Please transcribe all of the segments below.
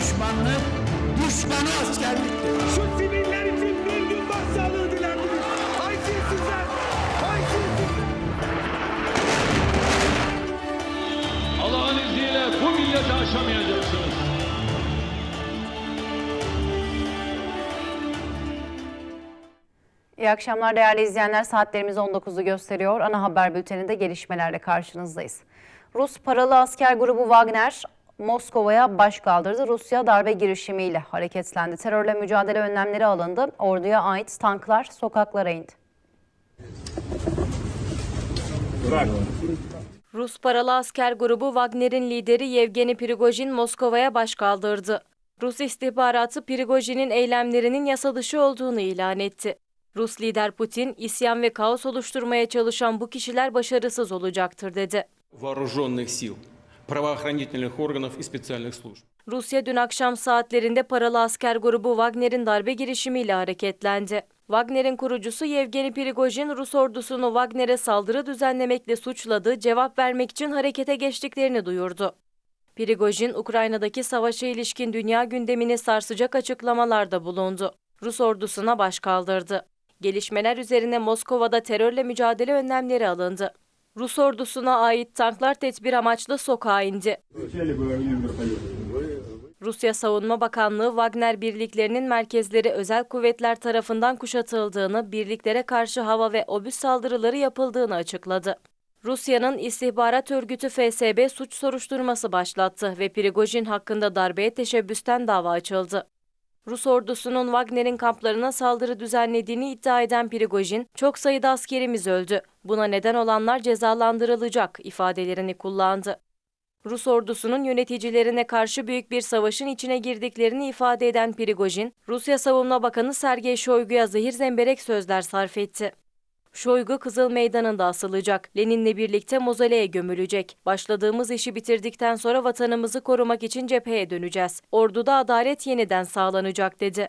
düşmanlık, düşmanı askerliktir. Şu siviller için bir gün başsağlığı dilendiniz. Haysiyetsizler! Haysiyetsizler! Allah'ın izniyle bu milleti aşamayacaksınız. İyi akşamlar değerli izleyenler. Saatlerimiz 19'u gösteriyor. Ana haber bülteninde gelişmelerle karşınızdayız. Rus paralı asker grubu Wagner Moskova'ya baş kaldırdı. Rusya darbe girişimiyle hareketlendi. Terörle mücadele önlemleri alındı. Orduya ait tanklar sokaklara indi. Rus paralı asker grubu Wagner'in lideri Yevgeni Prigojin Moskova'ya baş kaldırdı. Rus istihbaratı Prigojin'in eylemlerinin yasa dışı olduğunu ilan etti. Rus lider Putin, isyan ve kaos oluşturmaya çalışan bu kişiler başarısız olacaktır dedi вооруженных сил, правоохранительных органов и специальных служб. Rusya dün akşam saatlerinde paralı asker grubu Wagner'in darbe girişimiyle hareketlendi. Wagner'in kurucusu Yevgeni Prigojin, Rus ordusunu Wagner'e saldırı düzenlemekle suçladı, cevap vermek için harekete geçtiklerini duyurdu. Prigojin, Ukrayna'daki savaşa ilişkin dünya gündemini sarsacak açıklamalarda bulundu. Rus ordusuna baş kaldırdı. Gelişmeler üzerine Moskova'da terörle mücadele önlemleri alındı. Rus ordusuna ait tanklar tedbir amaçlı sokağa indi. Rusya Savunma Bakanlığı Wagner birliklerinin merkezleri özel kuvvetler tarafından kuşatıldığını, birliklere karşı hava ve obüs saldırıları yapıldığını açıkladı. Rusya'nın istihbarat örgütü FSB suç soruşturması başlattı ve Prigojin hakkında darbeye teşebbüsten dava açıldı. Rus ordusunun Wagner'in kamplarına saldırı düzenlediğini iddia eden Prigojin, çok sayıda askerimiz öldü. Buna neden olanlar cezalandırılacak ifadelerini kullandı. Rus ordusunun yöneticilerine karşı büyük bir savaşın içine girdiklerini ifade eden Prigojin, Rusya Savunma Bakanı Sergey Shoigu'ya zehir zemberek sözler sarf etti. Shoigu Kızıl Meydanı'nda asılacak. Lenin'le birlikte mozoleye gömülecek. Başladığımız işi bitirdikten sonra vatanımızı korumak için cepheye döneceğiz. Orduda adalet yeniden sağlanacak dedi.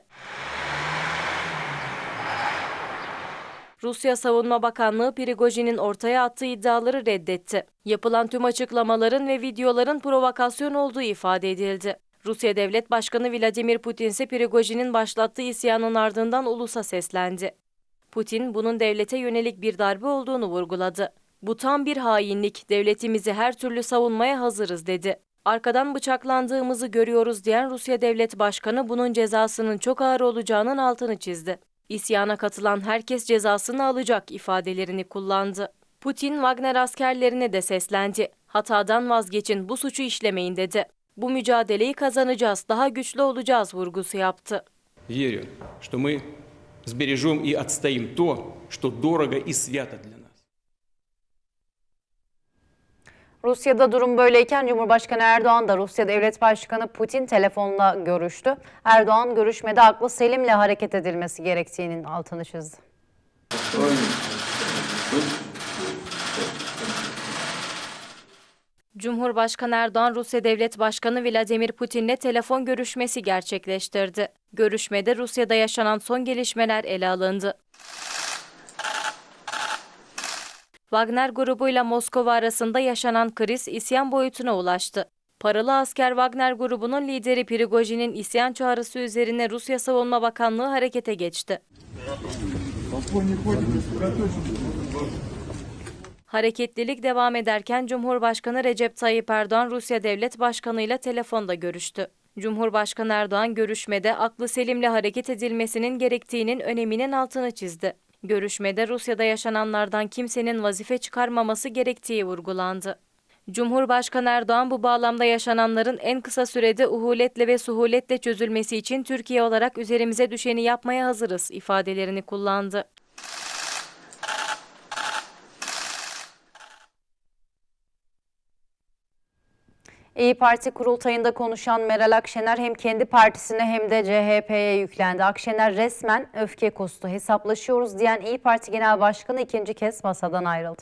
Rusya Savunma Bakanlığı Prigojin'in ortaya attığı iddiaları reddetti. Yapılan tüm açıklamaların ve videoların provokasyon olduğu ifade edildi. Rusya Devlet Başkanı Vladimir Putin ise Prigojin'in başlattığı isyanın ardından ulusa seslendi. Putin bunun devlete yönelik bir darbe olduğunu vurguladı. Bu tam bir hainlik, devletimizi her türlü savunmaya hazırız dedi. Arkadan bıçaklandığımızı görüyoruz diyen Rusya Devlet Başkanı bunun cezasının çok ağır olacağının altını çizdi. İsyana katılan herkes cezasını alacak ifadelerini kullandı. Putin Wagner askerlerine de seslendi. Hatadan vazgeçin, bu suçu işlemeyin dedi. Bu mücadeleyi kazanacağız, daha güçlü olacağız vurgusu yaptı. Верю, что мы сбережем и отстоим то, что дорого и свято для нас. Rusya'da durum böyleyken Cumhurbaşkanı Erdoğan da Rusya Devlet Başkanı Putin telefonla görüştü. Erdoğan görüşmede aklı selimle hareket edilmesi gerektiğinin altını çizdi. Cumhurbaşkanı Erdoğan, Rusya Devlet Başkanı Vladimir Putin'le telefon görüşmesi gerçekleştirdi. Görüşmede Rusya'da yaşanan son gelişmeler ele alındı. Wagner grubuyla Moskova arasında yaşanan kriz isyan boyutuna ulaştı. Paralı asker Wagner grubunun lideri Prigojin'in isyan çağrısı üzerine Rusya Savunma Bakanlığı harekete geçti. Hareketlilik devam ederken Cumhurbaşkanı Recep Tayyip Erdoğan Rusya Devlet Başkanı ile telefonda görüştü. Cumhurbaşkanı Erdoğan görüşmede aklı selimle hareket edilmesinin gerektiğinin öneminin altını çizdi. Görüşmede Rusya'da yaşananlardan kimsenin vazife çıkarmaması gerektiği vurgulandı. Cumhurbaşkanı Erdoğan bu bağlamda yaşananların en kısa sürede uhuletle ve suhuletle çözülmesi için Türkiye olarak üzerimize düşeni yapmaya hazırız ifadelerini kullandı. İyi Parti kurultayında konuşan Meral Akşener hem kendi partisine hem de CHP'ye yüklendi. Akşener resmen öfke kustu. Hesaplaşıyoruz diyen İyi Parti Genel Başkanı ikinci kez masadan ayrıldı.